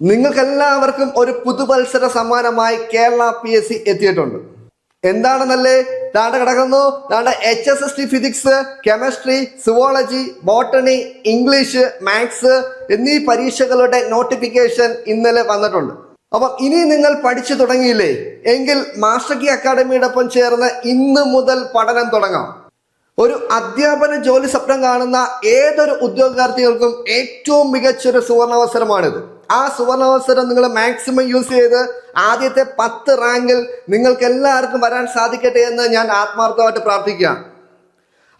നിങ്ങൾക്കെല്ലാവർക്കും ഒരു പുതുവത്സര സമ്മാനമായി കേരള പി എസ് സി എത്തിയിട്ടുണ്ട്. എന്താണെന്നല്ലേ? താണ്ട കിടക്കുന്നു. താണ്ട H S S T physics chemistry zoology botany English maths എന്നീ പരീക്ഷകളുടെ നോട്ടിഫിക്കേഷൻ ഇന്നലെ വന്നിട്ടുണ്ട്. അപ്പം ഇനി നിങ്ങൾ പഠിച്ചു തുടങ്ങിയില്ലേ? എങ്കിൽ മാസ്റ്റർ കി അക്കാഡമിയുടെ ഒപ്പം ചേർന്ന് ഇന്ന് മുതൽ പഠനം തുടങ്ങാം. ഒരു അധ്യാപന ജോലി സ്വപ്നം കാണുന്ന ഏതൊരു ഉദ്യോഗാർത്ഥികൾക്കും ഏറ്റവും മികച്ചൊരു സുവർണാവസരമാണിത്. ആ സുവർണാവസരം നിങ്ങൾ മാക്സിമം യൂസ് ചെയ്ത് ആദ്യത്തെ പത്ത് റാങ്കിൽ നിങ്ങൾക്ക് എല്ലാവർക്കും വരാൻ സാധിക്കട്ടെ എന്ന് ഞാൻ ആത്മാർത്ഥമായിട്ട് പ്രാർത്ഥിക്കുകയാണ്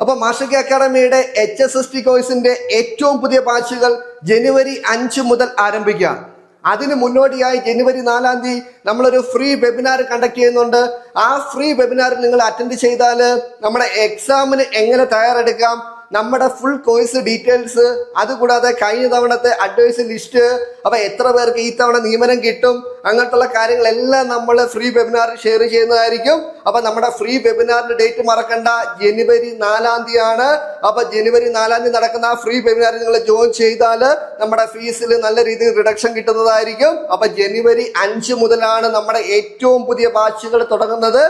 അപ്പൊ മാഷിക അക്കാഡമിയുടെ എച്ച് എസ് എസ് ടി കോഴ്സിന്റെ ഏറ്റവും പുതിയ ബാച്ചുകൾ ജനുവരി അഞ്ച് മുതൽ ആരംഭിക്കാം അതിന് മുന്നോടിയായി ജനുവരി നാലാം തീയതി നമ്മളൊരു ഫ്രീ വെബിനാർ കണ്ടക്ട് ചെയ്യുന്നുണ്ട്. ആ ഫ്രീ വെബിനാറിൽ നിങ്ങൾ അറ്റൻഡ് ചെയ്താൽ നമ്മുടെ എക്സാമിന് എങ്ങനെ തയ്യാറെടുക്കാം നമ്മുടെ ഫുൾ കോഴ്സ് ഡീറ്റെയിൽസ് അതുകൂടാതെ കഴിഞ്ഞ തവണത്തെ അഡ്വൈസ് ലിസ്റ്റ് അപ്പൊ എത്ര പേർക്ക് ഈ തവണ നിയമനം കിട്ടും അങ്ങനത്തുള്ള കാര്യങ്ങളെല്ലാം നമ്മൾ ഫ്രീ വെബിനാറിൽ ഷെയർ ചെയ്യുന്നതായിരിക്കും. അപ്പൊ നമ്മുടെ ഫ്രീ വെബിനാറിന്റെ ഡേറ്റ് മറക്കണ്ട. ജനുവരി നാലാം തീയതി ആണ് അപ്പൊ ജനുവരി നാലാം തീയതി നടക്കുന്ന ഫ്രീ വെബിനാറിൽ നിങ്ങൾ ജോയിൻ ചെയ്താൽ നമ്മുടെ ഫീസിൽ നല്ല രീതിയിൽ റിഡക്ഷൻ കിട്ടുന്നതായിരിക്കും. അപ്പൊ ജനുവരി അഞ്ച് മുതലാണ് നമ്മുടെ ഏറ്റവും പുതിയ ബാച്ചുകൾ തുടങ്ങുന്നത്.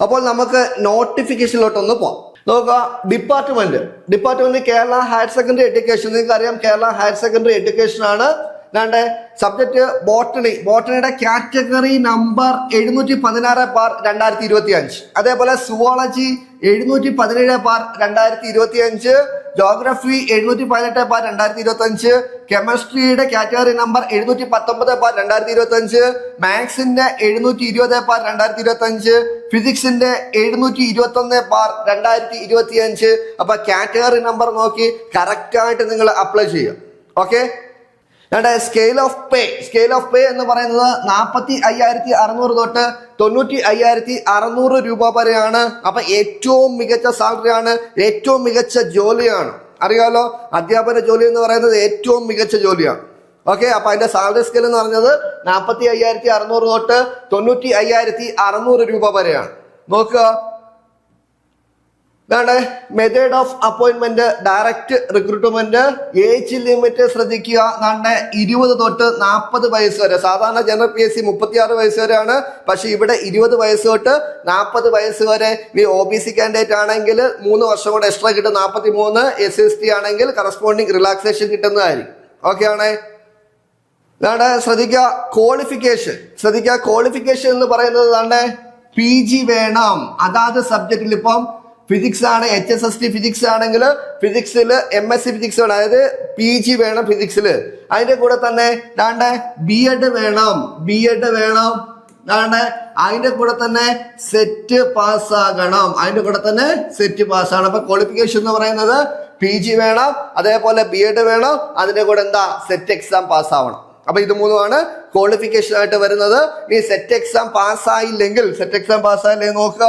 അപ്പോൾ നമുക്ക് നോട്ടിഫിക്കേഷനിലോട്ടൊന്ന് പോവാം. നോക്കുക department department Kerala higher secondary education നിങ്ങൾക്ക് അറിയാം കേരള ഹയർ സെക്കൻഡറി എഡ്യൂക്കേഷൻ ആണ്. രണ്ട് സബ്ജക്ട് ബോട്ടണി ബോട്ടണിയുടെ കാറ്റഗറി നമ്പർ എഴുന്നൂറ്റി പതിനാറ് പാർ രണ്ടായിരത്തി ഇരുപത്തി അഞ്ച് അതേപോലെ സുവോളജി എഴുന്നൂറ്റി പതിനേഴ് പാർ രണ്ടായിരത്തി ഇരുപത്തി അഞ്ച് ജോഗ്രഫി എഴുന്നൂറ്റി പതിനെട്ട് പാർ രണ്ടായിരത്തി ഇരുപത്തി അഞ്ച് കെമിസ്ട്രിയുടെ കാറ്റഗറി നമ്പർ എഴുന്നൂറ്റി പത്തൊമ്പത് പാർ രണ്ടായിരത്തി ഇരുപത്തി അഞ്ച് മാത്സിന്റെ എഴുന്നൂറ്റി ഇരുപത് പാർ രണ്ടായിരത്തി ഇരുപത്തി അഞ്ച് ഫിസിക്സിന്റെ എഴുന്നൂറ്റി ഇരുപത്തി ഒന്ന് ബാർ രണ്ടായിരത്തി ഇരുപത്തി അഞ്ച് അപ്പൊ കാറ്റഗറി നമ്പർ നോക്കി കറക്റ്റ് ആയിട്ട് നിങ്ങൾ അപ്ലൈ ചെയ്യുക. ഓക്കെ ഞങ്ങളുടെ scale of pay scale of pay എന്ന് പറയുന്നത് നാൽപ്പത്തി അയ്യായിരത്തി അറുന്നൂറ് തൊട്ട് തൊണ്ണൂറ്റി അയ്യായിരത്തി അറുന്നൂറ് രൂപ വരെയാണ്. അപ്പൊ ഏറ്റവും മികച്ച സാലറിയാണ് ഏറ്റവും മികച്ച ജോലിയാണ്. അറിയാലോ അധ്യാപന ജോലി എന്ന് പറയുന്നത് ഏറ്റവും മികച്ച ജോലിയാണ്. ഓക്കെ അപ്പൊ അതിന്റെ സാലറി സ്കെയിൽ എന്ന് പറഞ്ഞത് നാൽപ്പത്തി അയ്യായിരത്തി അറുന്നൂറ് തൊട്ട് തൊണ്ണൂറ്റി അയ്യായിരത്തി അറുന്നൂറ് രൂപ വരെയാണ്. നോക്കുക. ഇതാണ് method of appointment direct recruitment age limit ശ്രദ്ധിക്കുക. നാണ്ട ഇരുപത് തൊട്ട് നാൽപ്പത് വയസ്സ് വരെ. സാധാരണ ജനറൽ പി എസ് സി മുപ്പത്തിയാറ് വയസ്സ് വരെയാണ്. പക്ഷെ ഇവിടെ ഇരുപത് വയസ്സ് തൊട്ട് നാൽപ്പത് വയസ്സ് വരെ. നീ ഒ ബി സി കാൻഡിഡേറ്റ് ആണെങ്കിൽ മൂന്ന് വർഷം കൂടെ എക്സ്ട്രാ കിട്ടും. നാൽപ്പത്തി മൂന്ന് എസ് എസ് ടി ആണെങ്കിൽ കറസ്പോണ്ടിങ് റിലാക്സേഷൻ കിട്ടുന്നതായിരിക്കും. ഓക്കെ ആണേ? ഇതാണ് ശ്രദ്ധിക്കുക ക്വാളിഫിക്കേഷൻ ശ്രദ്ധിക്കുക ക്വാളിഫിക്കേഷൻ എന്ന് പറയുന്നത് അതാണ് പി ജി വേണം. അതാത് സബ്ജക്റ്റിൽ ഇപ്പം ഫിസിക്സ് ആണ് H S S T physics ആണെങ്കിൽ ഫിസിക്സിൽ എം എസ് സി ഫിസിക്സ് വേണം. അതായത് പി ജി വേണം ഫിസിക്സിൽ അതിന്റെ കൂടെ തന്നെ ഇതാണ്ട് ബി എഡ് വേണം. ബി എഡ് വേണം. ദാണ്ടെ അതിന്റെ കൂടെ തന്നെ സെറ്റ് പാസ്സാകണം അതിന്റെ കൂടെ തന്നെ സെറ്റ് പാസ്സാകണം അപ്പൊ ക്വാളിഫിക്കേഷൻ എന്ന് പറയുന്നത് പി ജി വേണം അതേപോലെ ബി എഡ് വേണം. അതിന്റെ കൂടെ എന്താ? സെറ്റ് എക്സാം പാസ്സാവണം അപ്പൊ ഇത് മൂന്നുമാണ്. ക്വാളിഫിക്കേഷൻ ആയിട്ട് വരുന്നത്. ഈ സെറ്റ് എക്സാം പാസ്സായില്ലെങ്കിൽ സെറ്റ് എക്സാം പാസ്സായില്ലെങ്കിൽ നോക്കുക.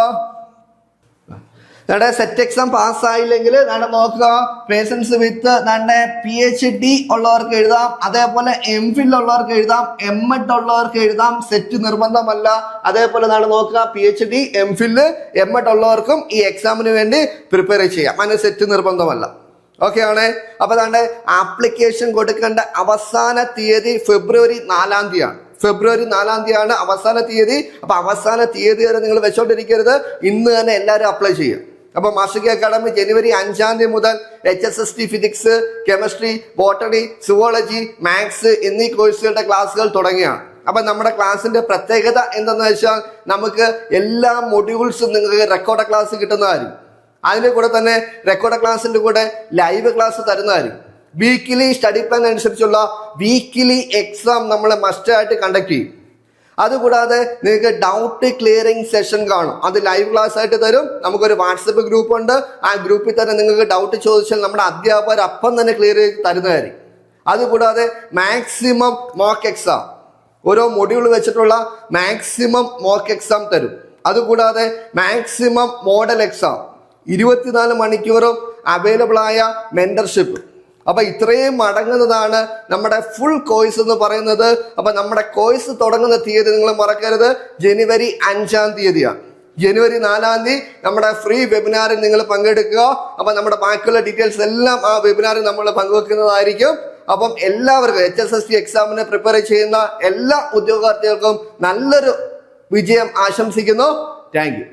നമ്മുടെ സെറ്റ് എക്സാം പാസ്സായില്ലെങ്കിൽ നമ്മുടെ നോക്കുക. പേഴ്സൺസ് വിത്ത് നമ്മുടെ പി എച്ച് ഡി ഉള്ളവർക്ക് എഴുതാം. അതേപോലെ എം ഫിൽ ഉള്ളവർക്ക് എഴുതാം. എം എഡ് ഉള്ളവർക്ക് എഴുതാം. സെറ്റ് നിർബന്ധമല്ല. അതേപോലെ നാളെ നോക്കുക. P H D M phil M Ed ഉള്ളവർക്കും ഈ എക്സാമിന് വേണ്ടി പ്രിപ്പയർ ചെയ്യാം. അതിന് സെറ്റ് നിർബന്ധമല്ല. ഓക്കെ ആണേ? അപ്പൊ അതാണ്ട് ആപ്ലിക്കേഷൻ കൊടുക്കേണ്ട അവസാന തീയതി ഫെബ്രുവരി നാലാം തീയതിയാണ്. ഫെബ്രുവരി നാലാം തീയതിയാണ് അവസാന തീയതി. അപ്പൊ അവസാന തീയതി വരെ നിങ്ങൾ വെച്ചോണ്ടിരിക്കരുത്. ഇന്ന് തന്നെ എല്ലാവരും അപ്ലൈ ചെയ്യുക അപ്പൊ മാസിക അക്കാദമി ജനുവരി അഞ്ചാം തീയതി മുതൽ H S S T physics chemistry botany zoology maths എന്നീ കോഴ്സുകളുടെ ക്ലാസ്സുകൾ തുടങ്ങിയാണ്. അപ്പൊ നമ്മുടെ ക്ലാസ്സിന്റെ പ്രത്യേകത എന്തെന്ന് വെച്ചാൽ നമുക്ക് എല്ലാ മൊഡ്യൂൾസും നിങ്ങൾക്ക് റെക്കോർഡ് ക്ലാസ് കിട്ടുന്നതായിരിക്കും അതിന്റെ കൂടെ തന്നെ റെക്കോർഡ് ക്ലാസ്സിന്റെ കൂടെ ലൈവ് ക്ലാസ് തരുന്നതായിരിക്കും. വീക്കിലി സ്റ്റഡി പ്ലാൻ അനുസരിച്ചുള്ള വീക്കിലി എക്സാം നമ്മൾ മസ്റ്റായിട്ട് കണ്ടക്ട് ചെയ്യും. അതുകൂടാതെ നിങ്ങൾക്ക് ഡൗട്ട് ക്ലിയറിംഗ് സെഷൻ കാണും. അത് ലൈവ് ക്ലാസ് ആയിട്ട് തരും. നമുക്കൊരു വാട്സപ്പ് ഗ്രൂപ്പ് ഉണ്ട്. ആ ഗ്രൂപ്പിൽ തന്നെ നിങ്ങൾക്ക് ഡൗട്ട് ചോദിച്ചാൽ നമ്മുടെ അധ്യാപകർ അപ്പം തന്നെ ക്ലിയർ ചെയ്ത് തരുന്നതായിരിക്കും. അതുകൂടാതെ മാക്സിമം മോക്ക് എക്സാം ഓരോ മൊഡ്യൂൾ വെച്ചിട്ടുള്ള മാക്സിമം മോക്ക് എക്സാം തരും. അതുകൂടാതെ മാക്സിമം മോഡൽ എക്സാം ഇരുപത്തിനാല് മണിക്കൂറും അവൈലബിൾ ആയ മെന്റർഷിപ്പ് അപ്പൊ ഇത്രയും മടങ്ങുന്നതാണ് നമ്മുടെ ഫുൾ കോഴ്സ് എന്ന് പറയുന്നത്. അപ്പൊ നമ്മുടെ കോഴ്സ് തുടങ്ങുന്ന തീയതി നിങ്ങൾ മറക്കരുത്. ജനുവരി അഞ്ചാം തീയതിയാണ്. ജനുവരി നാലാം തീയതി നമ്മുടെ ഫ്രീ വെബിനാറിൽ നിങ്ങൾ പങ്കെടുക്കുക. അപ്പൊ നമ്മുടെ ബാക്കിയുള്ള ഡീറ്റെയിൽസ് എല്ലാം ആ വെബിനാറിൽ നമ്മൾ പങ്കുവെക്കുന്നതായിരിക്കും. അപ്പം എല്ലാവർക്കും എച്ച് എസ് എസ് ടി എക്സാമിന് പ്രിപ്പയർ ചെയ്യുന്ന എല്ലാ ഉദ്യോഗാർത്ഥികൾക്കും നല്ലൊരു വിജയം ആശംസിക്കുന്നു. താങ്ക്